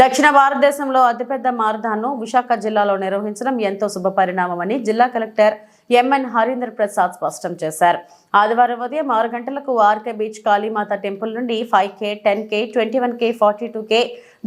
దక్షిణ భారతదేశంలో అతిపెద్ద మారథాన్ను విశాఖ జిల్లాలో నిర్వహించడం ఎంతో శుభపరిణామమని జిల్లా కలెక్టర్ ఎంఎన్ హరీందర్ ప్రసాద్ స్పష్టం చేశారు. ఆదివారం ఉదయం ఆరు గంటలకు ఆర్కే బీచ్ కాళీమాత టెంపుల్ నుండి five K ten K twenty one K forty two K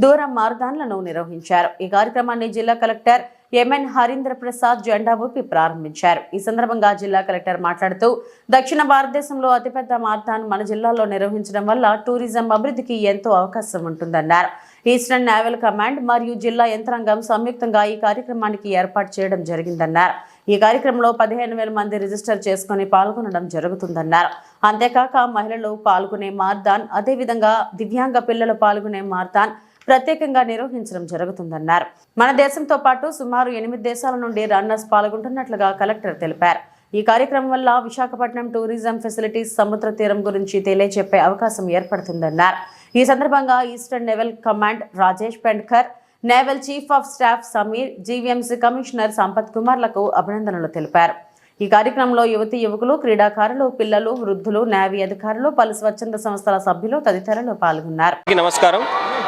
దూరం మారథాన్లను నిర్వహించారు. ఈ కార్యక్రమాన్ని జిల్లా కలెక్టర్ ఎంఎన్ హరీంద్ర ప్రసాద్ జెండా ఊపి ప్రారంభించారు. ఈ సందర్భంగా జిల్లా కలెక్టర్ మాట్లాడుతూ దక్షిణ భారతదేశంలో అతిపెద్ద మార్థాన్ మన జిల్లాలో నిర్వహించడం వల్ల టూరిజం అభివృద్ధికి ఎంతో అవకాశం ఉంటుందన్నారు. ఈస్టర్న్ నేవల్ కమాండ్ మరియు జిల్లా యంత్రాంగం సంయుక్తంగా ఈ కార్యక్రమానికి ఏర్పాటు చేయడం జరిగిందన్నారు. ఈ కార్యక్రమంలో పదిహేను వేల మంది రిజిస్టర్ చేసుకుని పాల్గొనడం జరుగుతుందన్నారు. అంతేకాక మహిళలు పాల్గొనే మార్దాన్ అదేవిధంగా దివ్యాంగ పిల్లలు పాల్గొనే మార్దాన్ ప్రత్యేకంగా నిర్వహించడం జరుగుతుందన్నారు. మన దేశంతో పాటు సుమారు ఎనిమిది దేశాల నుండి రన్నర్స్ పాల్గొంటున్నట్లుగా కలెక్టర్ తెలిపారు. ఈ కార్యక్రమం వల్ల విశాఖపట్నం టూరిజం ఫెసిలిటీస్ సముద్ర తీరం గురించి తెలియజెప్పే అవకాశం ఏర్పడుతుందన్నారు. ఈ సందర్భంగా eastern naval command Rajesh Pendkar naval chief of staff Sameer GVMC commissioner Sampath కుమార్లకు అభినందనలు తెలిపారు. ఈ కార్యక్రమంలో యువతి యువకులు క్రీడాకారులు పిల్లలు వృద్ధులు నేవీ అధికారులు పలు స్వచ్ఛంద సంస్థల సభ్యులు తదితరులు పాల్గొన్నారు. నమస్కారం.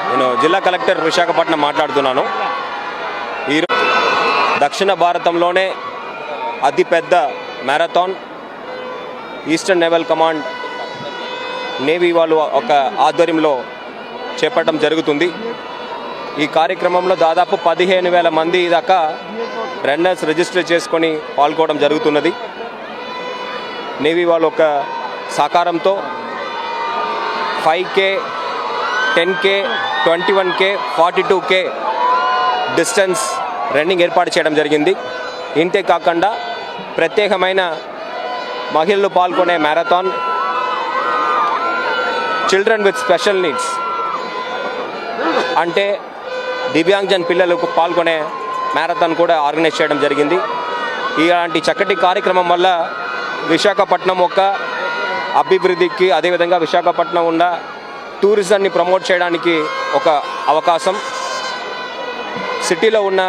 నేను జిల్లా కలెక్టర్ విశాఖపట్నం మాట్లాడుతున్నాను. ఈరోజు దక్షిణ భారతంలోనే అతిపెద్ద marathon eastern naval command navy వాళ్ళు ఒక ఆధ్వర్యంలో చేపట్టడం జరుగుతుంది. ఈ కార్యక్రమంలో దాదాపు పదిహేను వేల మంది దాకా రన్నర్స్ రిజిస్టర్ చేసుకొని పాల్గొనడం జరుగుతున్నది. నేవీ వాళ్ళు ఒక సహకారంతో five K ten K twenty one K forty two K distance running ఏర్పాటు చేయడం జరిగింది. ఇంతే కాకుండా ప్రత్యేకమైన మహిళలు పాల్గొనే marathon children with special needs అంటే దివ్యాంగజన్ పిల్లలకు పాల్గొనే మ్యారథాన్ కూడా ఆర్గనైజ్ చేయడం జరిగింది. ఇలాంటి చక్కటి కార్యక్రమం వల్ల విశాఖపట్నం యొక్క అభివృద్ధికి అదేవిధంగా విశాఖపట్నం ఉన్న టూరిజాన్ని ప్రమోట్ చేయడానికి ఒక అవకాశం. సిటీలో ఉన్న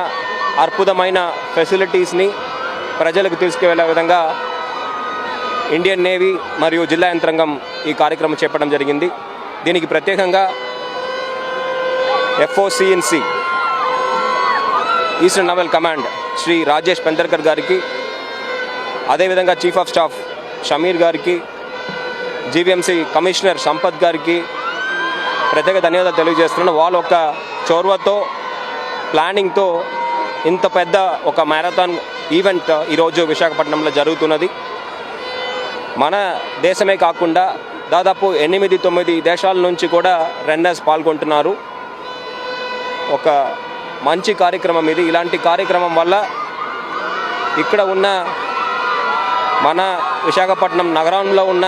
అద్భుతమైన ఫెసిలిటీస్ని ప్రజలకు తీసుకువెళ్ళే విధంగా ఇండియన్ నేవీ మరియు జిల్లా యంత్రాంగం ఈ కార్యక్రమం చేపట్టడం జరిగింది. దీనికి ప్రత్యేకంగా FOCNC eastern naval command Shri Rajesh Pendarkar గారికి అదేవిధంగా చీఫ్ ఆఫ్ స్టాఫ్ షమీర్ గారికి జీవీఎంసీ కమిషనర్ సంపత్ గారికి ప్రత్యేక ధన్యవాదాలు తెలియజేస్తున్నాను. వాళ్ళ ఒక చొరవతో ప్లానింగ్తో ఇంత పెద్ద ఒక మ్యారథాన్ ఈవెంట్ ఈరోజు విశాఖపట్నంలో జరుగుతున్నది. మన దేశమే కాకుండా దాదాపు ఎనిమిది తొమ్మిది దేశాల నుంచి కూడా రన్నర్స్ పాల్గొంటున్నారు. ఒక మంచి కార్యక్రమం ఇది. ఇలాంటి కార్యక్రమం వల్ల ఇక్కడ ఉన్న మన విశాఖపట్నం నగరంలో ఉన్న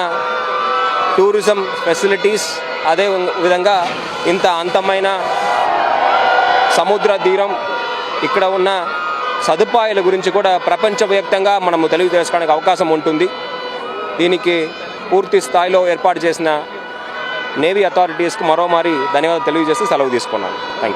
టూరిజం ఫెసిలిటీస్ అదే విధంగా ఇంత అంతమైన సముద్ర తీరం ఇక్కడ ఉన్న సదుపాయాల గురించి కూడా ప్రపంచవ్యాప్తంగా మనము తెలియజేసుకోవడానికి అవకాశం ఉంటుంది. దీనికి పూర్తి స్థాయిలో ఏర్పాటు చేసిన నేవీ అథారిటీస్కి మరోమారి ధన్యవాదాలు తెలియజేసి సెలవు తీసుకున్నాను. థ్యాంక్